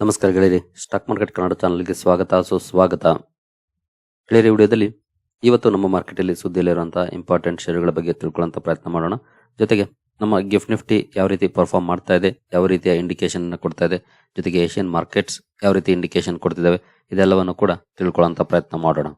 ನಮಸ್ಕಾರ ಗೆಳೆಯರಿ. Stock market Kannada ಚಾನಲ್ಗೆ ಸ್ವಾಗತ, ಸುಸ್ವಾಗತ. ಗೆಳೆಯರಿ ವಿಡಿಯೋದಲ್ಲಿ ಇವತ್ತು ನಮ್ಮ ಮಾರ್ಕೆಟಲ್ಲಿ ಸುದ್ದಿಯಲ್ಲಿರುವಂತಹ ಇಂಪಾರ್ಟೆಂಟ್ ಷೇರುಗಳ ಬಗ್ಗೆ ತಿಳ್ಕೊಳ್ಳುವಂತ ಪ್ರಯತ್ನ ಮಾಡೋಣ. ಜೊತೆಗೆ ನಮ್ಮ ಗಿಫ್ಟ್ ನಿಫ್ಟಿ ಯಾವ ರೀತಿ ಪರ್ಫಾರ್ಮ್ ಮಾಡ್ತಾ ಇದೆ, ಯಾವ ರೀತಿಯ ಇಂಡಿಕೇಶನ್ ಕೊಡ್ತಾ ಇದೆ, ಜೊತೆಗೆ ಏಷ್ಯನ್ ಮಾರ್ಕೆಟ್ಸ್ ಯಾವ ರೀತಿ ಇಂಡಿಕೇಶನ್ ಕೊಡ್ತಿದ್ದಾವೆ, ಇದೆಲ್ಲವನ್ನು ಕೂಡ ತಿಳ್ಕೊಳ್ಳುವಂತ ಪ್ರಯತ್ನ ಮಾಡೋಣ.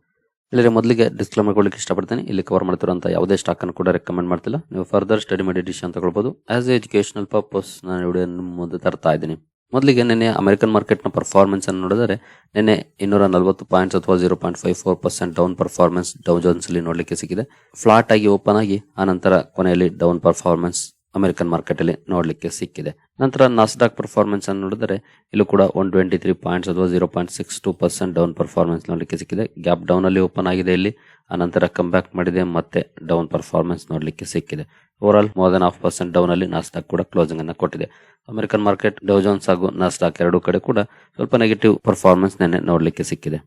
ಗೆಳೆಯರಿ, ಮೊದಲಿಗೆ ಡಿಸ್ಕ್ಲೇಮರ್ ಕೊಡ್ಲಿಕ್ಕೆ ಇಷ್ಟಪಡ್ತೀನಿ. ಇಲ್ಲಿ ಕವರ್ ಮಾಡ್ತಿರುವಂಥ ಯಾವುದೇ ಸ್ಟಾಕ್ ಅನ್ನು ಕೂಡ ರೆಕಮೆಂಡ್ ಮಾಡ್ತಿಲ್ಲ. ನೀವು ಫರ್ದರ್ ಸ್ಟಡಿ ಮಾಡಿ ಅಂತ ತಗೊಳ್ಬಹುದು ಆಸ್ ಎ ಎಜುಕೇಶನಲ್ ಪರ್ಪಸ್ ನಾನು ವಿಡಿಯೋ ಮುಂದೆ ತರ್ತಾ ಇದ್ದೀನಿ. ಮೊದಲಿಗೆ ನಿನ್ನೆ ಅಮೆರಿಕನ್ ಮಾರ್ಕೆಟ್ನ ಪರ್ಫಾರ್ಮೆನ್ಸ್ ಅನ್ನು ನೋಡಿದರೆ, ನಿನ್ನೆ ಇನ್ನೂರ ನಲವತ್ತು ಪಾಯಿಂಟ್ಸ್ ಅಥವಾ zero point five four percent down performance Dow Jones ನೋಡಲಿಕ್ಕೆ ಸಿಕ್ಕಿದೆ. ಫ್ಲಾಟ್ ಆಗಿ ಓಪನ್ ಆಗಿ, ಆ ನಂತರ ಕೊನೆಯಲ್ಲಿ ಡೌನ್ ಪರ್ಫಾರ್ಮೆನ್ಸ್ ಅಮೆರಿಕನ್ ಮಾರ್ಕೆಟ್ ಅಲ್ಲಿ ನೋಡ್ಲಿಕ್ಕೆ ಸಿಕ್ಕಿದೆ. ನಂತರ ನಾಸ್ಡಾಕ್ ಪರ್ಫಾರ್ಮೆನ್ಸ್ ಅನ್ನು ನೋಡಿದರೆ, ಇಲ್ಲೂ ಕೂಡ ಒನ್ ಟ್ವೆಂಟಿ ತ್ರೀ ಪಾಯಿಂಟ್ಸ್ ಅಥವಾ zero point six two percent down performance ನೋಡಲಿಕ್ಕೆ ಸಿಕ್ಕಿದೆ. ಗ್ಯಾಪ್ ಡೌನ್ ಅಲ್ಲಿ ಓಪನ್ ಆಗಿದೆ ಇಲ್ಲಿ. ಆ ಕಂಬ್ಯಾಕ್ ಬ್ಯಾಕ್ ಮಾಡಿದೆ ಮತ್ತೆ ಡೌನ್ ಪರ್ಫಾರ್ಮೆನ್ಸ್ ನೋಡಲಿಕ್ಕೆ ಸಿಕ್ಕಿದೆ. Over all more than half percent down ಅಲ್ಲಿ ನಾಸ್ಟಾಕ್ ಕೂಡ ಕ್ಲೋಸಿಂಗ್ ಅನ್ನು ಕೊಟ್ಟಿದೆ. ಅಮೆರಿಕನ್ ಮಾರ್ಕೆಟ್ ಡೌಜೋನ್ಸ್ ಹಾಗೂ ನಾಸ್ಟಾಕ್ ಎರಡೂ ಕಡೆ ಕೂಡ ಸ್ವಲ್ಪ ನೆಗೆಟಿವ್ ಪರ್ಫಾರ್ಮೆನ್ಸ್ ನೆನೆ ನೋಡಲಿಕ್ಕೆ ಸಿಕ್ಕಿದೆ.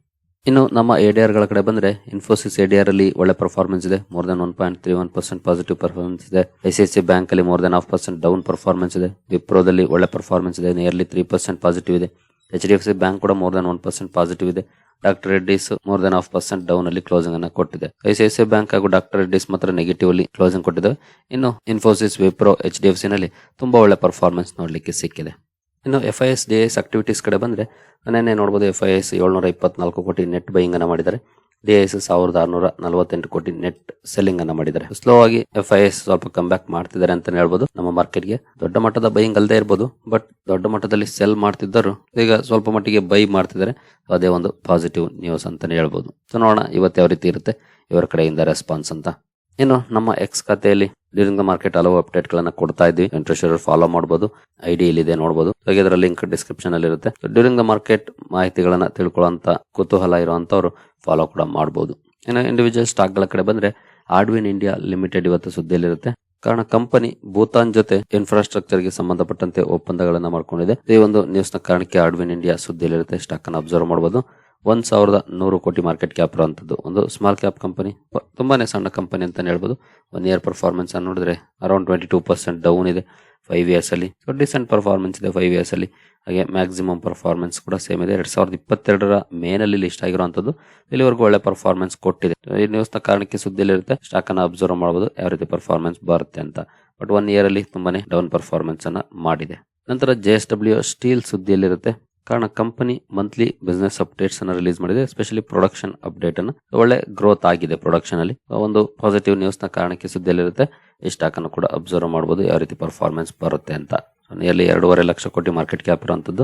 ಇನ್ನು ನಮ್ಮ ಎಡಿಆರ್ಗಳ ಕಡೆ ಬಂದ್ರೆ ಇನ್ಫೋಸಿಸ್ ಎಡಿಆರ್ ಅಲ್ಲಿ ಒಳ್ಳೆ ಪರ್ಫಾರ್ಮೆನ್ಸ್ ಇದೆ. More than one point three one percent positive performance ಇದೆ. ಐಸಿಐಸಿ ಬ್ಯಾಂಕ್ ಅಲ್ಲಿ more than half percent down performance ಇದೆ. ವಿಪ್ರೋದಲ್ಲಿ ಒಳ್ಳೆ ಪರ್ಫಾರ್ಮೆನ್ಸ್ ಇದೆ. ನಿಯರ್ಲಿ ತ್ರೀ ಪರ್ಸೆಂಟ್ ಪಾಸಿಟಿವ್ ಇದೆ. H D F C bank ಕೂಡ more than one percent positive ಇದೆ. Doctor Reddy's more than half percent down ಅಲ್ಲಿ ಕ್ಲೋಸಿಂಗ್ ಅನ್ನ ಕೊಟ್ಟಿದೆ. ಐಸಿಐಸಿಐ ಬ್ಯಾಂಕ್ ಹಾಗೂ ಡಾಕ್ಟರ್ ರೆಡ್ಡಿಸ್ ಮಾತ್ರ ನೆಗೆಟಿವ್ ಅಲ್ಲಿ ಕ್ಲೋಸಿಂಗ್ ಕೊಟ್ಟಿದೆ. ಇನ್ನು Infosys Wipro H D F C ನಲ್ಲಿ ತುಂಬಾ ಒಳ್ಳೆ ಪರ್ಫಾರ್ಮೆನ್ಸ್ ನೋಡ್ಲಿಕ್ಕೆ ಸಿಕ್ಕಿದೆ. ಇನ್ನು F I S D S activities ಕಡೆ ಬಂದ್ರೆ ನೋಡಬಹುದು ಎಫ್ ಐ ಎಸ್ ಏಳ್ನೂರ ಇಪ್ಪತ್ನಾಲ್ಕು ಕೋಟಿ ನೆಟ್ ಬೈಯಿಂಗ್ ಅನ್ನ ಮಾಡಿದ್ದಾರೆ. ಡಿ ಎಸ್ ಸಾವಿರದ ಆರ್ನೂರ ನಲವತ್ತೆಂಟು ಕೋಟಿ ನೆಟ್ ಸೆಲ್ಲಿಂಗ್ ಅನ್ನ ಮಾಡಿದ್ದಾರೆ. ಸ್ಲೋ ಆಗಿ ಎಫ್ ಐ ಎಸ್ ಸ್ವಲ್ಪ ಕಮ್ ಬ್ಯಾಕ್ ಮಾಡ್ತಿದ್ದಾರೆ ಅಂತ ಹೇಳ್ಬೋದು. ನಮ್ಮ ಮಾರ್ಕೆಟ್ಗೆ ದೊಡ್ಡ ಮಟ್ಟದ ಬೈಯಿಂಗ್ ಅಲ್ಲದೆ ಇರ್ಬೋದು. ಬಟ್ ದೊಡ್ಡ ಮಟ್ಟದಲ್ಲಿ ಸೆಲ್ ಮಾಡ್ತಿದ್ದರು ಈಗ ಸ್ವಲ್ಪ ಮಟ್ಟಿಗೆ ಬೈ ಮಾಡ್ತಿದ್ದಾರೆ. ಅದೇ ಒಂದು ಪಾಸಿಟಿವ್ ನ್ಯೂಸ್ ಅಂತಾನೆ ಹೇಳ್ಬೋದು. ನೋಡೋಣ ಇವತ್ತು ಯಾವ ರೀತಿ ಇರುತ್ತೆ. ಇವರ ಕಡೆಯಿಂದ ರೆಸ್ಪಾನ್ಸ್ ಅಂತ. ಇನ್ನು ನಮ್ಮ ಎಕ್ಸ್ ಖಾತೆಯಲ್ಲಿ ಡ್ಯೂರಿಂಗ್ ದ ಮಾರ್ಕೆಟ್ ಹಲವು ಅಪ್ಡೇಟ್ ಗಳನ್ನ ಕೊಡ್ತಾ ಇದ್ವಿ. ಇಂಟ್ರೆಸ್ಟ್ ಫಾಲೋ ಮಾಡಬಹುದು ಐಡಿ ಇಲ್ಲಿದೆ ನೋಡಬಹುದು ಹಾಗೆ ಇದರ ಲಿಂಕ್ ಡಿಸ್ಕ್ರಿಪ್ಷನ್ ಅಲ್ಲಿ ಇರುತ್ತೆ ಡ್ಯೂರಿಂಗ್ ದ ಮಾರ್ಕೆಟ್ ಮಾಹಿತಿಗಳನ್ನ ತಿಳ್ಕೊಳ್ಳುವಂತ ಕುತೂಹಲ ಇರುವಂತವ್ರು ಫಾಲೋ ಕೂಡ ಮಾಡಬಹುದು ಇನ್ನು ಇಂಡಿವಿಜುವಲ್ ಸ್ಟಾಕ್ಗಳ ಕಡೆ ಬಂದ್ರೆ ಆಡ್ವಿನ್ ಇಂಡಿಯಾ ಲಿಮಿಟೆಡ್ ಇವತ್ತು ಸುದ್ದಿಯಲ್ಲಿರುತ್ತೆ. ಕಾರಣ ಕಂಪನಿ ಭೂತಾನ್ ಜೊತೆ ಇನ್ಫ್ರಾಸ್ಟ್ರಕ್ಚರ್ಗೆ ಸಂಬಂಧಪಟ್ಟಂತೆ ಒಪ್ಪಂದಗಳನ್ನ ಮಾಡ್ಕೊಂಡಿದೆ. ಈ ಒಂದು ನ್ಯೂಸ್ನ ಕಾರಣಕ್ಕೆ ಆಡ್ವಿನ್ ಇಂಡಿಯಾ ಸುದ್ದಿಯಲ್ಲಿರುತ್ತೆ. ಸ್ಟಾಕ್ ಅನ್ನು ಅಬ್ಸರ್ವ್ ಮಾಡಬಹುದು ಒಂದ್ ಸಾವಿರದ ನೂರು ಕೋಟಿ ಮಾರ್ಕೆಟ್ ಕ್ಯಾಪ್ ಇರುವಂತದ್ದು ಒಂದು ಸ್ಮಾಲ್ ಕ್ಯಾಪ್ ಕಂಪನಿ ತುಂಬಾನೇ ಸಣ್ಣ ಕಂಪನಿ ಅಂತ ಹೇಳ್ಬೋದು. ಒನ್ ಇಯರ್ ಪರ್ಫಾರ್ಮೆನ್ಸ್ ಅನ್ನು ನೋಡಿದ್ರೆ around twenty two percent down ಇದೆ ಫೈವ್ ಇಯರ್ಸ್ ಅಲ್ಲಿ. ಸೊ ಡಿಸೆಂಟ್ ಪರ್ಫಾರ್ಮೆನ್ಸ್ ಇದೆ ಫೈವ್ ಇಯರ್ಸ್ ಅಲ್ಲಿ. ಹಾಗೆ ಮ್ಯಾಕ್ಸಿಮಮ್ ಪರ್ಫಾರ್ಮೆನ್ಸ್ ಕೂಡ ಸೇಮ್ ಇದೆ. ಎರಡ್ ಸಾವಿರದ ಇಪ್ಪತ್ತೆರಡರ ಮೇನಲ್ಲಿ ಲಿಸ್ಟ್ ಆಗಿರುವಂತದ್ದು. ಇಲ್ಲಿವರೆಗೂ ಒಳ್ಳೆ ಪರ್ಫಾರ್ಮೆನ್ಸ್ ಕೊಟ್ಟಿದೆ. ಈ ನ್ಯೂಸ್ನ ಕಾರಣಕ್ಕೆ ಸುದ್ದಿಯಲ್ಲಿರುತ್ತೆ ಸ್ಟಾಕ್ ಅನ್ನ ಅಬ್ಸರ್ವ್ ಮಾಡಬಹುದು ಯಾವ ರೀತಿ ಪರ್ಫಾರ್ಮೆನ್ಸ್ ಬರುತ್ತೆ ಅಂತ. ಬಟ್ ಒನ್ ಇಯರ್ ಅಲ್ಲಿ ತುಂಬಾನೇ ಡೌನ್ ಪರ್ಫಾರ್ಮೆನ್ಸ್ ಅನ್ನ ಮಾಡಿದೆ. ನಂತರ ಜೆ ಎಸ್ ಡಬ್ಲ್ಯೂ ಸ್ಟೀಲ್ ಸುದ್ದಿಯಲ್ಲಿರುತ್ತೆ ಕಾರಣ ಕಂಪನಿ ಮಂತ್ಲಿ ಬಿಸ್ನೆಸ್ ಅಪ್ಡೇಟ್ಸ್ ಅನ್ನು ರಿಲೀಸ್ ಮಾಡಿದೆ. ಸ್ಪೆಷಲಿ ಪ್ರೊಡಕ್ಷನ್ ಅಪ್ಡೇಟ್ ಅನ್ನು. ಒಳ್ಳೆ ಗ್ರೋತ್ ಆಗಿದೆ ಪ್ರೊಡಕ್ಷನ್ ಅಲ್ಲಿ. ಒಂದು ಪಾಸಿಟಿವ್ ನ್ಯೂಸ್ನ ಕಾರಣಕ್ಕೆ ಸುದ್ದಿಯಲ್ಲಿರುತ್ತೆ. ಈ ಸ್ಟಾಕ್ ಅನ್ನು ಕೂಡ ಅಬ್ಸರ್ವ್ ಮಾಡಬಹುದು ಯಾವ ರೀತಿ ಪರ್ಫಾರ್ಮೆನ್ಸ್ ಬರುತ್ತೆ ಅಂತ. ನಿಯರ್ಲಿ ಎರಡೂವರೆ ಲಕ್ಷ ಕೋಟಿ ಮಾರ್ಕೆಟ್ ಕ್ಯಾಪ್ ಇರುವಂತದ್ದು.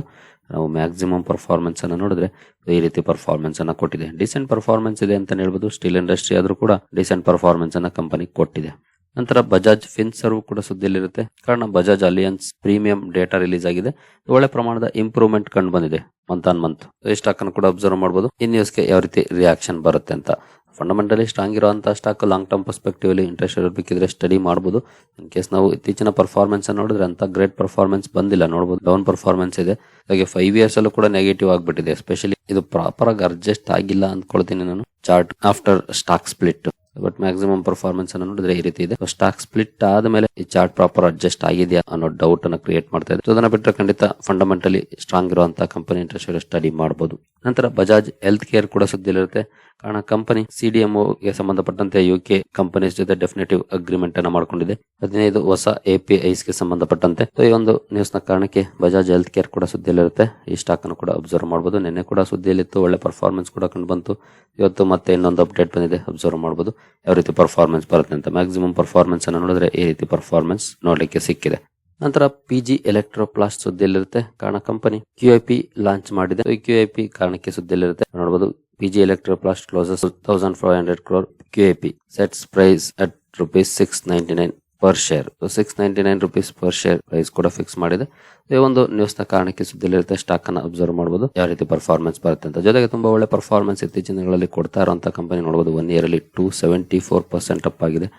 ನಾವು ಮ್ಯಾಕ್ಸಿಮಮ್ ಪರ್ಫಾರ್ಮೆನ್ಸ್ ಅನ್ನು ನೋಡಿದ್ರೆ ಈ ರೀತಿ ಪರ್ಫಾರ್ಮೆನ್ಸ್ ಅನ್ನ ಕೊಟ್ಟಿದೆ. ಡಿಸೆಂಟ್ ಪರ್ಫಾರ್ಮೆನ್ಸ್ ಇದೆ ಅಂತ ಹೇಳ್ಬೋದು. ಸ್ಟೀಲ್ ಇಂಡಸ್ಟ್ರಿ ಆದರೂ ಕೂಡ ಡಿಸೆಂಟ್ ಪರ್ಫಾರ್ಮೆನ್ಸ್ ಅನ್ನ ಕಂಪನಿ ಕೊಟ್ಟಿದೆ. ನಂತರ ಬಜಾಜ್ ಫಿನ್ಸರ್ವ್ ಕೂಡ ಸುದ್ದಿಯಲ್ಲಿರುತ್ತೆ. ಕಾರಣ Bajaj Allianz premium data release ಆಗಿದೆ. ಒಳ್ಳೆ ಪ್ರಮಾಣದ ಇಂಪ್ರೂವ್ಮೆಂಟ್ ಕಂಡು ಬಂದಿದೆ ಮಂತ್ ಆನ್ ಮಂತ್ ಸ್ಟಾಕ್ ಅನ್ನು ಕೂಡ ಅಬ್ಸರ್ವ್ ಮಾಡಬಹುದು ಈ ನ್ಯೂಸ್ಗೆ ಯಾವ ರೀತಿ ರಿಯಾಕ್ಷನ್ ಬರುತ್ತೆ ಅಂತ. ಫಂಡಮೆಂಟಲಿ ಸ್ಟ್ರಾಂಗ್ ಇರುವಂತಹ ಸ್ಟಾಕ್ ಲಾಂಗ್ ಟರ್ಮ್ ಪರ್ಸ್ಪೆಕ್ಟಿವ್ ಅಲ್ಲಿ ಇಂಟ್ರೆಸ್ಟ್ ಇರಬೇಕಿದ್ರೆ ಸ್ಟಡಿ ಮಾಡಬಹುದು ಇನ್ ಕೇಸ್ ನಾವು ಇತ್ತೀಚಿನ ಪರ್ಫಾರ್ಮೆನ್ಸ್ ನೋಡಿದ್ರೆ ಅಂತ ಗ್ರೇಟ್ ಪರ್ಫಾರ್ಮೆನ್ಸ್ ಬಂದಿಲ್ಲ. ನೋಡಬಹುದು ಡೌನ್ ಪರ್ಫಾರ್ಮೆನ್ಸ್ ಇದೆ. ಹಾಗೆ ಫೈವ್ ಇಯರ್ಸ್ ಅಲ್ಲೂ ಕೂಡ ನೆಗೆಟಿವ್ ಆಗಿಬಿಟ್ಟಿದೆ. ಎಸ್ಪೆಷಲಿ ಇದು ಪ್ರಾಪರ್ ಆಗಿ ಅಡ್ಜಸ್ಟ್ ಆಗಿಲ್ಲ ಅಂದ್ಕೊಳ್ತೀನಿ ನಾನು. Chart after stock split but maximum performance ಅನ್ನು ನೋಡಿದ್ರೆ ಈ ರೀತಿ ಇದೆ. ಸ್ಟಾಕ್ ಸ್ಪ್ಲಿಟ್ ಆದ್ಮೇಲೆ ಈ ಚಾರ್ಟ್ ಪ್ರಾಪರ್ ಅಡ್ಜಸ್ಟ್ ಆಗಿದೆಯಾ ಅನ್ನೋ ಡೌಟ್ ಅನ್ನ ಕ್ರಿಯೇಟ್ ಮಾಡ್ತಾ ಇದೆ. ಅದನ್ನ ಬಿಟ್ಟರೆ ಖಂಡಿತ ಫಂಡಮೆಂಟಲಿ ಸ್ಟ್ರಾಂಗ್ ಇರುವಂತಹ ಕಂಪನಿ ಇಂಟ್ರೆಸ್ಟ್ ಸ್ಟಡಿ ಮಾಡಬಹುದು ನಂತರ ಬಜಾಜ್ ಹೆಲ್ತ್ ಕೇರ್ ಕೂಡ ಸುದ್ದಿಲಿರುತ್ತೆ ಕಾರಣ ಕಂಪನಿ ಸಿಡಿಎಂಒ ಗೆ ಸಂಬಂಧಪಟ್ಟಂತೆ ಯು ಕೆ ಕಂಪನೀಸ್ ಜೊತೆ ಡೆಫಿನೆಟಿವ್ ಅಗ್ರಿಮೆಂಟ್ ಅನ್ನ ಮಾಡ್ಕೊಂಡಿದೆ. ಹದಿನೈದು ಹೊಸ ಎಪಿಐಸ್ಗೆ ಸಂಬಂಧಪಟ್ಟಂತೆ. ಈ ಒಂದು ನ್ಯೂಸ್ನ ಕಾರಣಕ್ಕೆ ಬಜಾಜ್ ಹೆಲ್ತ್ ಕೇರ್ ಕೂಡ ಸುದ್ದಿಯಲ್ಲಿರುತ್ತೆ. ಈ ಸ್ಟಾಕ್ ಅನ್ನು ಕೂಡ ಅಬ್ಸರ್ವ್ ಮಾಡಬಹುದು ನಿನ್ನೆ ಕೂಡ ಸುದ್ದಿಯಲ್ಲಿತ್ತು. ಒಳ್ಳೆ ಪರ್ಫಾರ್ಮೆನ್ಸ್ ಕೂಡ ಕಂಡು ಬಂತು. ಇವತ್ತು ಮತ್ತೆ ಇನ್ನೊಂದು ಅಪ್ಡೇಟ್ ಬಂದಿದೆ. ಅಬ್ಸರ್ವ್ ಮಾಡಬಹುದು ಯಾವ ರೀತಿ ಪರ್ಫಾರ್ಮೆನ್ಸ್ ಬರುತ್ತೆ ಅಂತ. ಮ್ಯಾಕ್ಸಿಮಮ್ ಪರ್ಫಾರ್ಮೆನ್ಸ್ ಅನ್ನು ನೋಡಿದ್ರೆ ಈ ರೀತಿ ಪರ್ಫಾರ್ಮೆನ್ಸ್ ನೋಡಲಿಕ್ಕೆ ಸಿಕ್ಕಿದೆ. ನಂತರ ಪಿ ಜಿ ಎಲೆಕ್ಟ್ರೋಪ್ಲಾಸ್ಟ್ ಸುದ್ದಿಯಲ್ಲಿರುತ್ತೆ. ಕಾರಣ company Q I P launch ಮಾಡಿದೆ. ಕ್ಯೂ ಐ ಪಿ ಕಾರಣಕ್ಕೆ ಸುದ್ದಿಯಲ್ಲಿರುತ್ತೆ. ನೋಡಬಹುದು P G Electroplast closes thousand five hundred crore Q I P sets price at rupees six ninety nine per share six ninety nine rupees per share price ಕೂಡ fix ಮಾಡಿದೆ. ಈ ಒಂದು ನ್ಯೂಸ್ನ ಕಾರಣಕ್ಕೆ ಸುದ್ದಿಲಿರುತ್ತೆ stock ಅನ್ನ ಅಬ್ಸರ್ವ್ ಮಾಡಬಹುದು ಯಾವ ರೀತಿ ಪರ್ಫಾರ್ಮೆನ್ಸ್ ಬರುತ್ತೆ ಅಂತ. ಜೊತೆಗೆ ತುಂಬಾ ಒಳ್ಳೆ ಪರ್ಫಾರ್ಮೆನ್ಸ್ ಇತ್ತೀಚಿನ ದಿನಗಳಲ್ಲಿ ಕೊಡ್ತಾ ಇರುವಂತಹ ಕಂಪನಿ ನೋಡಬಹುದು ಒನ್ ಇಯರ್ ಅಲ್ಲಿ two seventy four percent up ಆಗಿದೆ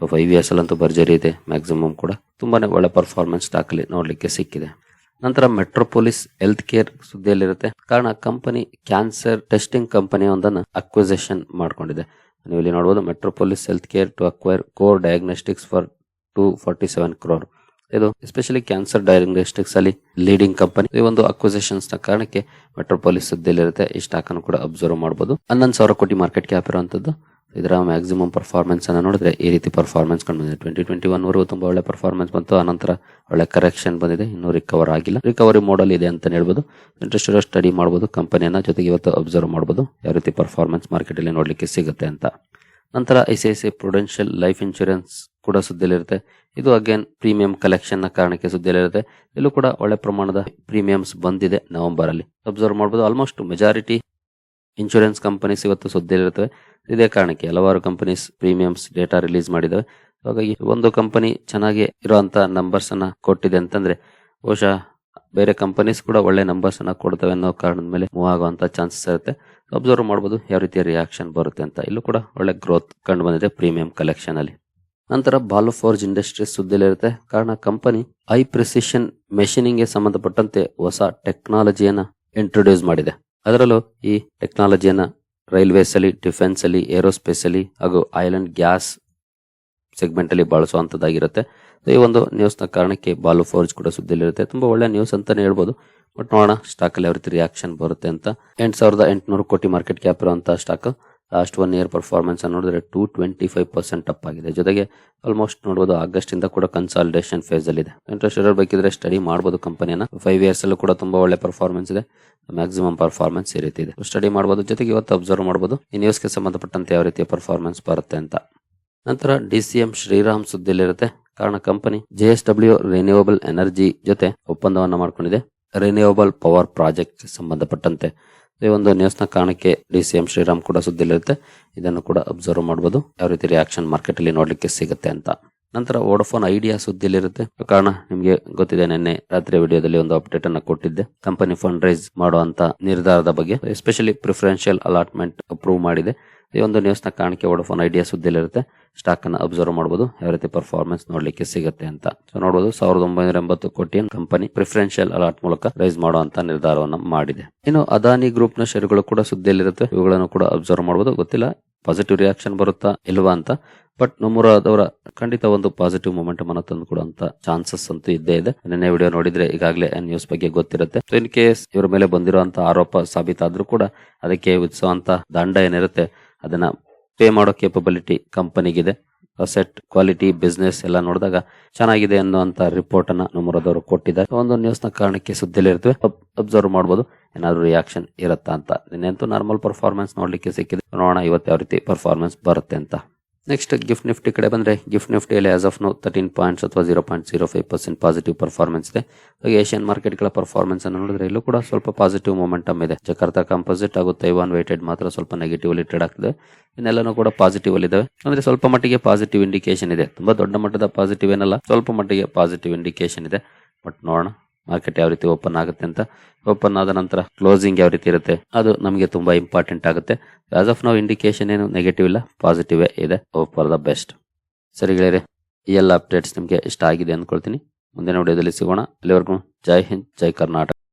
ಫೈವ್ ಇಯರ್ಸ್ ಅಲ್ಲಂತೂ ಭರ್ಜರಿ ಇದೆ ಮ್ಯಾಕ್ಸಿಮಮ್ ಕೂಡ. ತುಂಬಾನೇ ಒಳ್ಳೆ ಪರ್ಫಾರ್ಮೆನ್ಸ್ ಸ್ಟಾಕ್ ಅಲ್ಲಿ ನೋಡ್ಲಿಕ್ಕೆ ಸಿಕ್ಕಿದೆ. ನಂತರ ಮೆಟ್ರೋಪೊಲಿಸ್ ಹೆಲ್ತ್ ಕೇರ್ ಸುದ್ದಿಯಲ್ಲಿರುತ್ತೆ. ಕಾರಣ ಕಂಪನಿ ಕ್ಯಾನ್ಸರ್ ಟೆಸ್ಟಿಂಗ್ ಕಂಪನಿ ಒಂದನ್ನು ಅಕ್ವಿಸೇಷನ್ ಮಾಡ್ಕೊಂಡಿದೆ. ನೀವು ಇಲ್ಲಿ ನೋಡಬಹುದು Metropolis Healthcare to acquire Core Diagnostics for two forty seven crore ಇದು ಎಸ್ಪೆಷಲಿ ಕ್ಯಾನ್ಸರ್ ಡಯಾಗ್ನೋಸ್ಟಿಕ್ಸ್ ಅಲ್ಲಿ ಲೀಡಿಂಗ್ ಕಂಪನಿ ಈ ಒಂದು ಅಕ್ವಿಸೇಷನ್ಸ್ನ ಕಾರಣಕ್ಕೆ ಮೆಟ್ರೋಪಾಲಿಸ್ ಇರುತ್ತೆ ಈ ಸ್ಟಾಕ್ ಅನ್ನು ಕೂಡ ಅಬ್ಸರ್ವ್ ಮಾಡಬಹುದು ಹನ್ನೊಂದು ಸಾವಿರ ಕೋಟಿ ಮಾರ್ಕೆಟ್ ಕ್ಯಾಪ್ ಇರುವಂತದ್ದು. ಇದರ ಮ್ಯಾಕ್ಸಿಮಮ್ ಪರ್ಫಾರ್ಮೆನ್ಸ್ ಅನ್ನು ನೋಡಿದ್ರೆ ಈ ರೀತಿ ಪರ್ಫಾರ್ಮೆನ್ಸ್ ಕಂಡು ಬಂದಿದೆ. ಟ್ವೆಂಟಿ ಟ್ವೆಂಟಿ ಒನ್ ವರೆಗೂ ತುಂಬಾ ಒಳ್ಳೆ ಪರ್ಫಾರ್ಮೆನ್ಸ್ ಬಂತು. ಆನಂತರ ಒಳ್ಳೆ ಕರೆಕ್ಷನ್ ಬಂದಿದೆ. ಇನ್ನೂ ರಿಕವರ್ ಆಗಿಲ್ಲ. ರಿಕವರಿ ಮಾಡಲ್ ಇದೆ ಅಂತ ಹೇಳ್ಬೋದು. ಇಂಟ್ರೆಸ್ಟ್ ಇರೋ ಸ್ಟಡಿ ಮಾಡಬಹುದು ಕಂಪನಿಯನ್ನ ಜೊತೆಗೆ ಇವತ್ತು ಅಬ್ಸರ್ವ್ ಮಾಡಬಹುದು ಯಾವ ರೀತಿ ಪರ್ಫಾರ್ಮೆನ್ಸ್ ಮಾರ್ಕೆಟ್ ಅಲ್ಲಿ ನೋಡ್ಲಿಕ್ಕೆ ಸಿಗುತ್ತೆ ಅಂತ. ನಂತರ I C I C Prudential Life Insurance ಕೂಡ ಸುದ್ದಿಯಲ್ಲಿರುತ್ತೆ. ಇದು ಅಗೇನ್ ಪ್ರೀಮಿಯಂ ಕಲೆಕ್ಷನ್ನ ಕಾರಣಕ್ಕೆ ಸುದ್ದಿಯಲ್ಲಿರುತ್ತೆ. ಇಲ್ಲೂ ಕೂಡ ಒಳ್ಳೆ ಪ್ರಮಾಣದ ಪ್ರೀಮಿಯಮ್ಸ್ ಬಂದಿದೆ ನವೆಂಬರ್ ಅಲ್ಲಿ ಅಬ್ಸರ್ವ್ ಮಾಡಬಹುದು ಆಲ್ಮೋಸ್ಟ್ ಮೆಜಾರಿಟಿ ಇನ್ಶೂರೆನ್ಸ್ ಕಂಪನೀಸ್ ಇವತ್ತು ಸುದ್ದಿಯಲ್ಲಿರುತ್ತವೆ ಇದೇ ಕಾರಣಕ್ಕೆ ಹಲವಾರು ಕಂಪನೀಸ್ ಪ್ರೀಮಿಯಮ್ಸ್ ಡೇಟಾ ರಿಲೀಸ್ ಮಾಡಿದವೆ. ಹಾಗಾಗಿ ಒಂದು ಕಂಪನಿ ಚೆನ್ನಾಗಿ ಇರುವಂತ ನಂಬರ್ಸ್ ಅನ್ನ ಕೊಟ್ಟಿದೆ ಅಂತಂದ್ರೆ ಬಹುಶಃ ಬೇರೆ ಕಂಪನೀಸ್ ಕೂಡ ಒಳ್ಳೆ ನಂಬರ್ಸ್ ಅನ್ನ ಕೊಡ್ತವೆ ಅನ್ನೋ ಕಾರಣದ ಮೇಲೆ ಮೂವ್ ಆಗುವಂತ ಚಾನ್ಸಸ್ ಇರುತ್ತೆ. ಅಬ್ಸರ್ವ್ ಮಾಡಬಹುದು ಯಾವ ರೀತಿಯ ರಿಯಾಕ್ಷನ್ ಬರುತ್ತೆ ಅಂತ. ಇಲ್ಲೂ ಕೂಡ ಒಳ್ಳೆ ಗ್ರೋತ್ ಕಂಡು ಬಂದಿದೆ ಪ್ರೀಮಿಯಂ ಕಲೆಕ್ಷನ್ ಅಲ್ಲಿ. ನಂತರ ಬಾಲು ಫೋರ್ಜ್ ಇಂಡಸ್ಟ್ರೀಸ್ ಸುದ್ದಿಲಿರುತ್ತೆ ಕಾರಣ ಕಂಪನಿ ಐ ಪ್ರಿಸಿಷನ್ ಮೆಷಿನಿಂಗ್ಗೆ ಸಂಬಂಧಪಟ್ಟಂತೆ ಹೊಸ ಟೆಕ್ನಾಲಜಿಯನ್ನ ಇಂಟ್ರೊಡ್ಯೂಸ್ ಮಾಡಿದೆ. ಅದರಲ್ಲೂ ಈ ಟೆಕ್ನಾಲಜಿಯನ್ನ ರೈಲ್ವೇಸ್ ಅಲ್ಲಿ ಡಿಫೆನ್ಸ್ ಅಲ್ಲಿ ಏರೋಸ್ಪೇಸ್ ಅಲ್ಲಿ ಹಾಗೂ ಐಲ್ಯಾಂಡ್ ಗ್ಯಾಸ್ ಸೆಗ್ಮೆಂಟ್ ಅಲ್ಲಿ ಬಳಸುವಂತದ್ದಾಗಿರುತ್ತೆ. ಈ ಒಂದು ನ್ಯೂಸ್ನ ಕಾರಣಕ್ಕೆ ಬಾಲು ಫೋರ್ಜ್ ಕೂಡ ಸುದ್ದಿಲಿರುತ್ತೆ ತುಂಬಾ ಒಳ್ಳೆ ನ್ಯೂಸ್ ಅಂತಾನೆ ಹೇಳ್ಬೋದು. ಬಟ್ ನೋಡೋಣ ಸ್ಟಾಕ್ ಅಲ್ಲಿ ಯಾವ ರೀತಿ ರಿಯಾಕ್ಷನ್ ಬರುತ್ತೆ ಅಂತ. ಎಂಟು ಸಾವಿರದ ಎಂಟುನೂರು ಕೋಟಿ ಮಾರ್ಕೆಟ್ ಕ್ಯಾಪ್ ಇರುವಂತಹ stock last one year performance ನೋಡಿದ್ರೆ two twenty five percent up ಆಗಿದೆ. ಜೊತೆಗೆ ಆಲ್ಮೋಸ್ಟ್ ನೋಡಬಹುದು ಆಗಸ್ಟ್ ಇಂದ ಕೂಡ ಕನ್ಸಾಲಿಡೇಷನ್ ಫೇಸ್ ಅಲ್ಲಿ ಇದೆ ಇಂಟ್ರೆಸ್ಟ್ ಇರೋ ಬೇಕಿದ್ರೆ ಸ್ಟಡಿ ಮಾಡಬಹುದು ಕಂಪನಿಯನ್ನ ಫೈವ್ ಇಯರ್ಸ್ ಅಲ್ಲೂ ಕೂಡ ತುಂಬಾ ಒಳ್ಳೆ ಪರ್ಫಾರ್ಮೆನ್ಸ್ ಇದೆ. ಮ್ಯಾಕ್ಸಿಮಮ್ ಪರ್ಫಾರ್ಮೆನ್ಸ್ ಈ ರೀತಿ ಇದೆ. ಸ್ಟಡಿ ಮಾಡಬಹುದು ಜೊತೆಗೆ ಇವತ್ತು ಅಬ್ಸರ್ವ್ ಮಾಡಬಹುದು ಈ ನ್ಯೂಸ್ಗೆ ಸಂಬಂಧಪಟ್ಟಂತೆ ಯಾವ ರೀತಿಯ ಪರ್ಫಾರ್ಮೆನ್ಸ್ ಬರುತ್ತೆ ಅಂತ. ನಂತರ ಡಿ ಸಿ ಎಂ ಶ್ರೀರಾಮ್ ಸುದ್ದಿಲಿರುತ್ತೆ ಕಾರಣ company J S W renewable energy ಜೊತೆ ಒಪ್ಪಂದವನ್ನು ಮಾಡಿಕೊಂಡಿದೆ. ರಿನ್ಯೂವಬಲ್ ಪವರ್ ಪ್ರಾಜೆಕ್ಟ್ ಸಂಬಂಧಪಟ್ಟಂತೆ. ಈ ಒಂದು ನ್ಯೂಸ್ನ ಕಾರಣಕ್ಕೆ ಡಿ ಸಿ ಎಂ ಶ್ರೀರಾಮ್ ಕೂಡ ಸುದ್ದಿಲಿರುತ್ತೆ ಇದನ್ನು ಕೂಡ ಅಬ್ಸರ್ವ್ ಮಾಡಬಹುದು ಯಾವ ರೀತಿ ರಿಯಾಕ್ಷನ್ ಮಾರ್ಕೆಟ್ ಅಲ್ಲಿ ನೋಡ್ಲಿಕ್ಕೆ ಸಿಗುತ್ತೆ ಅಂತ. ನಂತರ ವೋಡಫೋನ್ ಐಡಿಯಾ ಸುದ್ದಿಲಿರುತ್ತೆ ಕಾರಣ ನಿಮಗೆ ಗೊತ್ತಿದೆ, ನಿನ್ನೆ ರಾತ್ರಿ ವಿಡಿಯೋದಲ್ಲಿ ಒಂದು ಅಪ್ಡೇಟ್ ಅನ್ನ ಕೊಟ್ಟಿದ್ದೆ. ಕಂಪನಿ ಫಂಡ್ ರೈಸ್ ಮಾಡುವಂತ ನಿರ್ಧಾರದ ಬಗ್ಗೆ. ಎಸ್ಪೆಷಲಿ ಪ್ರಿಫರೆನ್ಷಿಯಲ್ ಅಲಾಟ್ಮೆಂಟ್ ಅಪ್ರೂವ್ ಮಾಡಿದೆ. ಈ ಒಂದು ನ್ಯೂಸ್ನ ಕಾರಣಕ್ಕೆ ವೋಡಫೋನ್ ಐಡಿಯಾ ಸ್ಟಾಕ್ ಅನ್ನ ಅಬ್ಸರ್ವ್ ಮಾಡಬಹುದು ಯಾವ ರೀತಿ ಪರ್ಫಾರ್ಮೆನ್ಸ್ ನೋಡ್ಲಿಕ್ಕೆ ಸಿಗುತ್ತೆ ಅಂತ. ಸೊ ನೋಡಬಹುದು ಸಾವಿರದ ಒಂಬೈನೂರ ಎಂಬತ್ತು ಕೋಟಿ ಕಂಪನಿ ಪ್ರಿಫರೆನ್ಷಿಯಲ್ ಅಲಾಟ್ ಮೂಲಕ ರೈಸ್ ಮಾಡುವಂತ ನಿರ್ಧಾರವನ್ನು ಮಾಡಿದೆ. ಇನ್ನು ಅದಾನಿ ಗ್ರೂಪ್ನ ಷೇರುಗಳು ಕೂಡ ಸುದ್ದಿಯಲ್ಲಿರುತ್ತೆ. ಇವುಗಳನ್ನು ಕೂಡ ಅಬ್ಸರ್ವ್ ಮಾಡಬಹುದು ಗೊತ್ತಿಲ್ಲ ಪಾಸಿಟಿವ್ ರಿಯಾಕ್ಷನ್ ಬರುತ್ತಾ ಇಲ್ವಾ ಅಂತ. ಬಟ್ ನಮ್ಮೂರದವರ ಖಂಡಿತ ಒಂದು ಪಾಸಿಟಿವ್ ಮೂಮೆಂಟ್ ಮನ ತಂದು ಕೊಡುವಂತ ಚಾನ್ಸಸ್ ಅಂತೂ ಇದ್ದೇ ಇದೆ. ನಿನ್ನೆ ವಿಡಿಯೋ ನೋಡಿದ್ರೆ ಈಗಾಗಲೇ ನ್ಯೂಸ್ ಬಗ್ಗೆ ಗೊತ್ತಿರುತ್ತೆ. ಸೊ ಇನ್ ಕೇಸ್ ಇವರ ಮೇಲೆ ಬಂದಿರುವಂತಹ ಆರೋಪ ಸಾಬೀತಾದ್ರೂ ಕೂಡ ಅದಕ್ಕೆ ವಿಧಿಸುವಂತ ದಂಡ ಏನಿರುತ್ತೆ ಅದನ್ನ ಪೇ ಮಾಡೋ ಕೇಪಬಿಲಿಟಿ ಕಂಪನಿಗಿದೆ ಅಸೆಟ್ ಕ್ವಾಲಿಟಿ ಬಿಸ್ನೆಸ್ ಎಲ್ಲ ನೋಡಿದಾಗ ಚೆನ್ನಾಗಿದೆ ಅನ್ನುವಂತ ರಿಪೋರ್ಟ್ ಅನ್ನ ನಮ್ಮರದವರು ಕೊಟ್ಟಿದ್ದಾರೆ. ಒಂದು ನ್ಯೂಸ್ನ ಕಾರಣಕ್ಕೆ ಸುದ್ದಿಲಿರ್ತವೆ ಅಬ್ಸರ್ವ್ ಮಾಡಬಹುದು ಏನಾದ್ರು ರಿಯಾಕ್ಷನ್ ಇರುತ್ತಾ ಅಂತ. ನಿನ್ನೆಂತೂ ನಾರ್ಮಲ್ ಪರ್ಫಾರ್ಮೆನ್ಸ್ ನೋಡ್ಲಿಕ್ಕೆ ಸಿಕ್ಕಿದೆ. ನೋಡೋಣ ಇವತ್ತು ಯಾವ ರೀತಿ ಪರ್ಫಾರ್ಮೆನ್ಸ್ ಬರುತ್ತೆ ಅಂತ. ನೆಕ್ಸ್ಟ್ ಗಿಫ್ಟ್ ನಿಫ್ಟಿ ಕಡೆ ಬಂದ್ರೆ gift ನಿಫ್ಟಿಯಲ್ಲಿ as of now thirteen points ಅಥವಾ zero point zero five percent positive performance ಇದೆ. ಹಾಗೆ ಏಷ್ಯನ್ ಮಾರ್ಕೆಟ್ಗಳ ಪರ್ಫಾರ್ಮೆನ್ಸ್ ಅನ್ನು ನೋಡಿದ್ರೆ ಇಲ್ಲೂ ಕೂಡ ಸ್ವಲ್ಪ ಪಾಸಿಟಿವ್ ಮೊಮೆಂಟಮ್ ಇದೆ. ಜಕಾರ್ತಾ ಕಂಪೋಸಿಟ್ ಹಾಗೂ ತೈವಾನ್ ವೇಟೆಡ್ ಮಾತ್ರ ಸ್ವಲ್ಪ ನೆಗೆಟಿವ್ ಅಲ್ಲಿ ಟ್ರೇಡ್ ಆಗ್ತದೆ. ಇನ್ನೆಲ್ಲನೂ ಕೂಡ ಪಾಸಿಟಿವ್ ಅಲ್ಲಿ ಇದಾವೆ. ಅಂದ್ರೆ ಸ್ವಲ್ಪ ಮಟ್ಟಿಗೆ ಪಾಸಿಟಿವ್ ಇಂಡಿಕೇಶನ್ ಇದೆ. ತುಂಬಾ ದೊಡ್ಡ ಮಟ್ಟದ ಪಾಸಿಟಿವ್ ಏನಲ್ಲ, ಸ್ವಲ್ಪ ಮಟ್ಟಿಗೆ ಪಾಸಿಟಿವ್ ಇಂಡಿಕೇಶನ್ ಇದೆ. ಬಟ್ ನೋಡೋಣ. ಮಾರ್ಕೆಟ್ ಯಾವ ರೀತಿ ಓಪನ್ ಆಗುತ್ತೆ ಅಂತ. ಓಪನ್ ಆದ ನಂತರ ಕ್ಲೋಸಿಂಗ್ ಯಾವ ರೀತಿ ಇರುತ್ತೆ, ಅದು ನಮಗೆ ತುಂಬಾ ಇಂಪಾರ್ಟೆಂಟ್ ಆಗುತ್ತೆ. ಆಸ್ ಆಫ್ ನಾವು ಇಂಡಿಕೇಶನ್ ಏನು ನೆಗೆಟಿವ್ ಇಲ್ಲ ಪಾಸಿಟಿವ್ ಇದೆ. ಫಾರ್ ದ ಬೆಸ್ಟ್ ಸರಿ ಗೆಳೆಯರೆ, ಈ ಎಲ್ಲ ಅಪ್ಡೇಟ್ಸ್ ನಿಮಗೆ ಇಷ್ಟ ಆಗಿದೆ ಅಂದ್ಕೊಳ್ತೀನಿ ಮುಂದಿನ ವಿಡಿಯೋದಲ್ಲಿ ಸಿಗೋಣ. ಅಲ್ಲಿವರೆಗೂ ಜೈ ಹಿಂದ್, ಜೈ ಕರ್ನಾಟಕ.